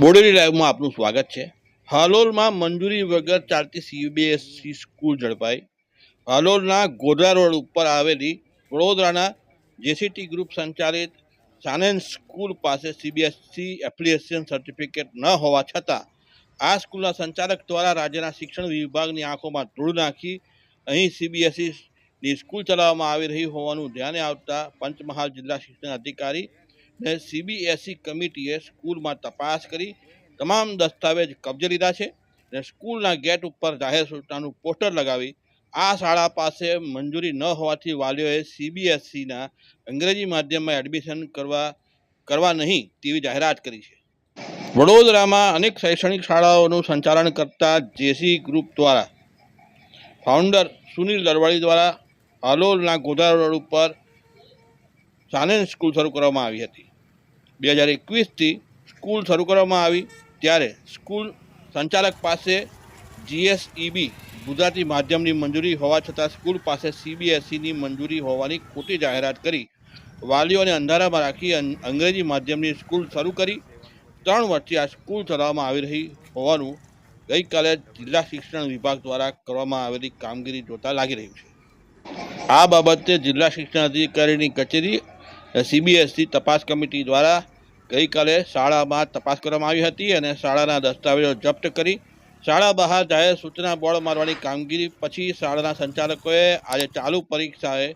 બોડેલી લાઈવમાં આપનું સ્વાગત છે. હાલોલમાં મંજૂરી વગર ચાલતી સીબીએસસી સ્કૂલ ઝડપાઈ. હાલોલના ગોધરા રોડ ઉપર આવેલી વડોદરાના જેસીટી ગ્રુપ સંચાલિત સાનેન સ્કૂલ પાસે સીબીએસસી એપ્લિકેશન સર્ટિફિકેટ ન હોવા છતાં, આ સ્કૂલના સંચાલક દ્વારા રાજ્યના શિક્ષણ વિભાગની આંખોમાં ધૂળ નાખી અહીં સીબીએસઈની સ્કૂલ ચલાવવામાં આવી રહી હોવાનું ધ્યાને આવતા પંચમહાલ જિલ્લા શિક્ષણ અધિકારી ને સીબીએસઈ કમિટીએ સ્કૂલમાં તપાસ કરી તમામ દસ્તાવેજ કબજે લીધા છે અને સ્કૂલના ગેટ ઉપર જાહેર સૂચનાનું પોસ્ટર લગાવી આ શાળા પાસે મંજૂરી ન હોવાથી વાલીઓએ સીબીએસઈના અંગ્રેજી માધ્યમમાં એડમિશન કરવા કરવા નહીં તેવી જાહેરાત કરી છે. વડોદરામાં અનેક શૈક્ષણિક શાળાઓનું સંચાલન કરતા જેસી ગ્રુપ દ્વારા ફાઉન્ડર સુનિલ દરવાડી દ્વારા હાલોલના ગોધરા રોડ ઉપર સાનંદ સ્કૂલ શરૂ કરવામાં આવી હતી. બે હજાર એકવીસથી સ્કૂલ શરૂ કરવામાં આવી ત્યારે સ્કૂલ સંચાલક પાસે જીએસઈબી ગુજરાતી માધ્યમની મંજૂરી હોવા છતાં સ્કૂલ પાસે સીબીએસઈની મંજૂરી હોવાની ખોટી જાહેરાત કરી વાલીઓને અંધારામાં રાખી અંગ્રેજી માધ્યમની સ્કૂલ શરૂ કરી. ત્રણ વર્ષથી આ સ્કૂલ ચલાવવામાં આવી રહી હોવાનું ગઈકાલે જિલ્લા શિક્ષણ વિભાગ દ્વારા કરવામાં આવેલી કામગીરી જોતા લાગી રહ્યું છે. આ બાબતે જિલ્લા શિક્ષણ અધિકારીની કચેરી સીબીએસઈ તપાસ કમિટી દ્વારા ગઈકાલે શાળામાં તપાસ કરવામાં આવી હતી અને શાળાના દસ્તાવેજો જપ્ત કરી શાળા બહાર જાહેર સૂચના બોર્ડ મારવાની કામગીરી પછી શાળાના સંચાલકોએ આજે ચાલુ પરીક્ષાએ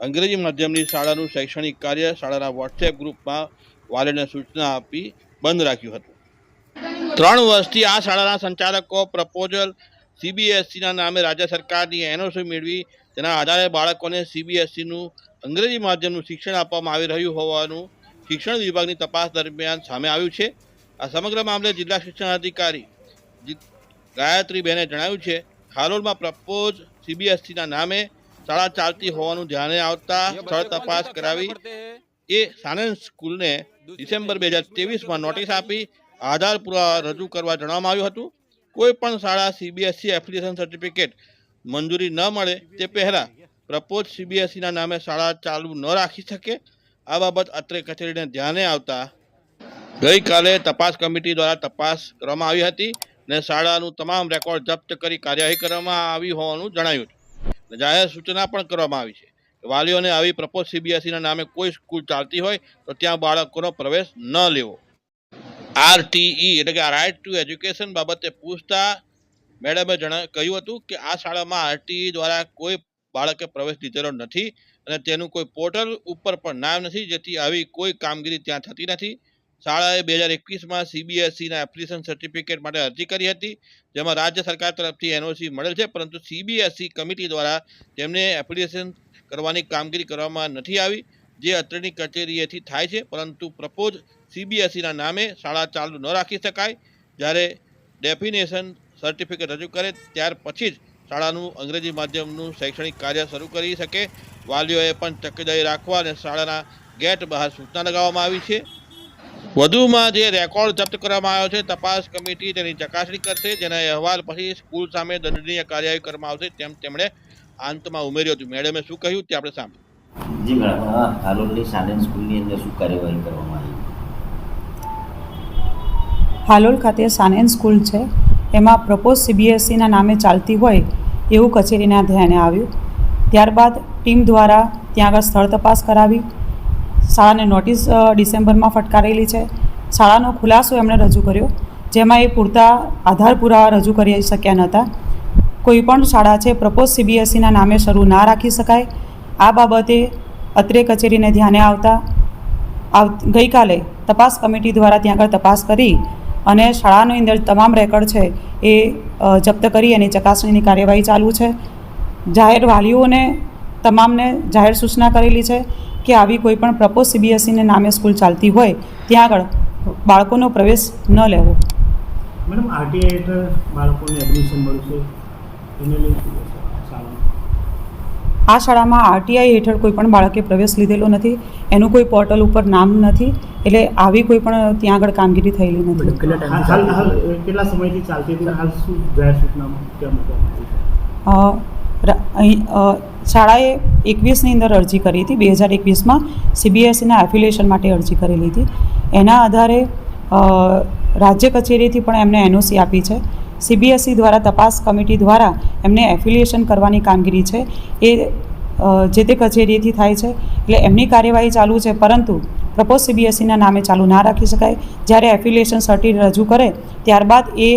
અંગ્રેજી માધ્યમની શાળાનું શૈક્ષણિક કાર્ય શાળાના વોટ્સએપ ગ્રુપમાં વાલીને સૂચના આપી બંધ રાખ્યું હતું. ત્રણ વર્ષથી આ શાળાના સંચાલકો પ્રપોઝલ સીબીએસસીના નામે રાજ્ય સરકારની એનઓસી મેળવી, તેના આધારે બાળકોને સીબીએસઈનું અંગ્રેજી માધ્યમનું શિક્ષણ આપવામાં આવી રહ્યું હોવાનું શિક્ષણ વિભાગની તપાસ દરમિયાન સામે આવ્યું છે. આ સમગ્ર મામલે જિલ્લા શિક્ષણ અધિકારી ગાયત્રીબેને જણાવ્યું છે હાલોલમાં પ્રપોઝ સીબીએસસીના નામે શાળા ચાલતી હોવાનું ધ્યાને આવતા સ્થળ તપાસ કરાવી એ સાનંદ સ્કૂલને ડિસેમ્બર બે હજાર ત્રેવીસમાં નોટિસ આપી આધાર પુરાવા રજૂ કરવા જણાવવામાં આવ્યું હતું. કોઈ પણ શાળા સીબીએસસી એપ્લિકેશન સર્ટિફિકેટ મંજૂરી ન મળે તે પહેલાં પ્રપોઝ સીબીએસઈના નામે શાળા ચાલુ ન રાખી શકે, આ બાબત અત્રે કચેરીને ધ્યાને આવતા ગઈકાલે તપાસ કમિટી દ્વારા તપાસ કરવામાં આવી હતી અને શાળાનું તમામ રેકોર્ડ જપ્ત કરી કાર્યવાહી કરવામાં આવી હોવાનું જણાયું હતું જાહેર સૂચના પણ કરવામાં આવી છે વાલીઓને આવી પ્રપોઝ સીબીએસઈના નામે કોઈ સ્કૂલ ચાલતી હોય તો ત્યાં બાળકોનો પ્રવેશ ન લેવો. આરટીઈ એટલે કે રાઇટ ટુ એજ્યુકેશન બાબતે પૂછતા મેડમે જણા, કહ્યું હતું કે આ શાળામાં આરટીઈ દ્વારા કોઈ બાળકે પ્રવેશ લીધેલો નથી અને તેનું કોઈ પોર્ટલ ઉપર પણ નામ નથી, જેથી આવી કોઈ કામગીરી ત્યાં થતી નથી. શાળાએ બે હજાર એકવીસમાં સીબીએસઈના એપ્લિકેશન સર્ટિફિકેટ માટે અરજી કરી હતી, જેમાં રાજ્ય સરકાર તરફથી એનઓસી મળેલ છે, પરંતુ સીબીએસઈ કમિટી દ્વારા તેમને એપ્લિકેશન કરવાની કામગીરી કરવામાં નથી આવી, જે અત્રેની કચેરીએથી થાય છે. પરંતુ પ્રપોઝ સીબીએસઈના નામે શાળા ચાલુ ન રાખી શકાય. જ્યારે ડેફિનેશન સર્ટિફિકેટ રજૂ કરે ત્યાર પછી જ શાળાનું અંગ્રેજી માધ્યમનું શૈક્ષણિક કાર્ય શરૂ કરી શકે. વાલીઓએ પણ તકેદારી રાખવા અને શાળાના ગેટ બહાર સૂચના લગાવવામાં આવી છે. વધુમાં જે રેકોર્ડ જપ્ત કરવામાં આવ્યો છે તપાસ કમિટી તેની ચકાસણી કરશે. જેના અહેવાલ પછી સ્કૂલ સામે દંડનીય કાર્યવાહી કરવામાં આવશે તેમ તેમણે અંતમાં ઉમેર્યું હતું. મેડમે શું કહ્યું તે આપણે સાંભળ્યું જી મેડમ હાલોલની સાનંદ સ્કૂલની અંદર શું કાર્યવાહી કરવામાં આવી? હાલોલ ખાતે સાનેન સ્કૂલ છે. એમાં પ્રપોઝ સીબીએસસીના નામે ચાલતી હોય એવું કચેરીના ધ્યાને આવ્યું. ત્યારબાદ ટીમ દ્વારા ત્યાં આગળ સ્થળ તપાસ કરાવી. શાળાને નોટિસ ડિસેમ્બરમાં ફટકારેલી છે. શાળાનો ખુલાસો એમણે રજૂ કર્યો, જેમાં એ પૂરતા આધાર પુરાવા રજૂ કરી શક્યા નહોતા. કોઈ પણ શાળા છે, પ્રપોઝ સીબીએસઈના નામે શરૂ ના રાખી શકાય. આ બાબતે અત્રે કચેરીને ધ્યાને આવતા આવ ગઈકાલે તપાસ કમિટી દ્વારા ત્યાં આગળ તપાસ કરી અને શાળાની અંદર તમામ રેકોર્ડ છે એ જપ્ત કરી એની ચકાસણીની કાર્યવાહી ચાલુ છે. જાહેર વાલીઓને તમામને જાહેર સૂચના કરેલી છે કે આવી કોઈ પણ પ્રપોઝ સીબીએસઈને નામે સ્કૂલ ચાલતી હોય, ત્યાં આગળ બાળકોનો પ્રવેશ ન લેવો. મેડમ આરટીઆઈ હેઠળ બાળકોને એડમિશન મળશે? એને લઈ આ શાળામાં આરટીઆઈ હેઠળ કોઈ પણ બાળકે પ્રવેશ લીધેલો નથી એનું કોઈ પોર્ટલ ઉપર નામ નથી એટલે આવી કોઈ પણ ત્યાં આગળ કામગીરી થયેલી નથી. હાલ હાલ હાલ કેટલા સમયથી ચાલતી હાલ શું અહીં શાળાએ એકવીસની અંદર અરજી કરી હતી બે હજાર એકવીસમાં સીબીએસઈના એફિલિએશન માટે અરજી કરેલી હતી. એના આધારે રાજ્ય કચેરીથી પણ એમને એનઓસી આપી છે. સીબીએસઈ દ્વારા તપાસ કમિટી દ્વારા એમને એફિલિએશન કરવાની કામગીરી છે. એ જે તે કચેરીથી થાય છે. એટલે એમની કાર્યવાહી ચાલુ છે પરંતુ પ્રપોઝ સીબીએસઈના નામે ચાલુ ના રાખી શકાય. જ્યારે એફિલિએશન સર્ટી રજૂ કરે ત્યારબાદ એ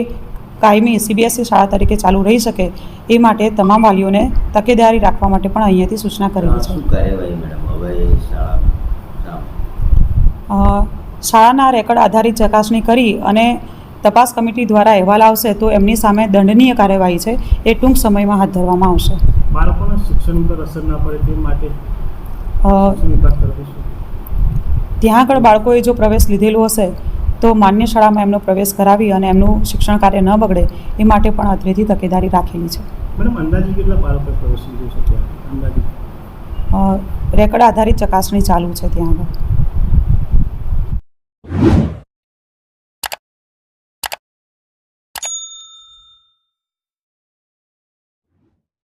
કાયમી સીબીએસઈ શાળા તરીકે ચાલુ રહી શકે એ માટે તમામ વાલીઓને તકેદારી રાખવા માટે પણ અહીંયાથી સૂચના કરેલી છે. શાળાના રેકર્ડ આધારિત ચકાસણી કરી અને તપાસ કમિટી દ્વારા અહેવાલ આવશે તો એમની સામે દંડનીય કાર્યવાહી છે એ ટૂંક સમયમાં હાથ ધરવામાં આવશે. બાળકોના શિક્ષણ પર અસર ના પડે તે માટે અ, શિક્ષણ વિભાગ તરફથી શું ત્યાં આગળ બાળકોએ જો પ્રવેશ લીધેલો હશે તો માન્ય શાળામાં એમનો પ્રવેશ કરાવી અને એમનું શિક્ષણ કાર્ય ન બગડે એ માટે પણ અત્રેથી તકેદારી રાખેલી છે. મેડમ અંદાજે કેટલા બાળકો પ્રવેશ લીધો છે રેકોર્ડ આધારિત ચકાસણી ચાલુ છે ત્યાં આગળ.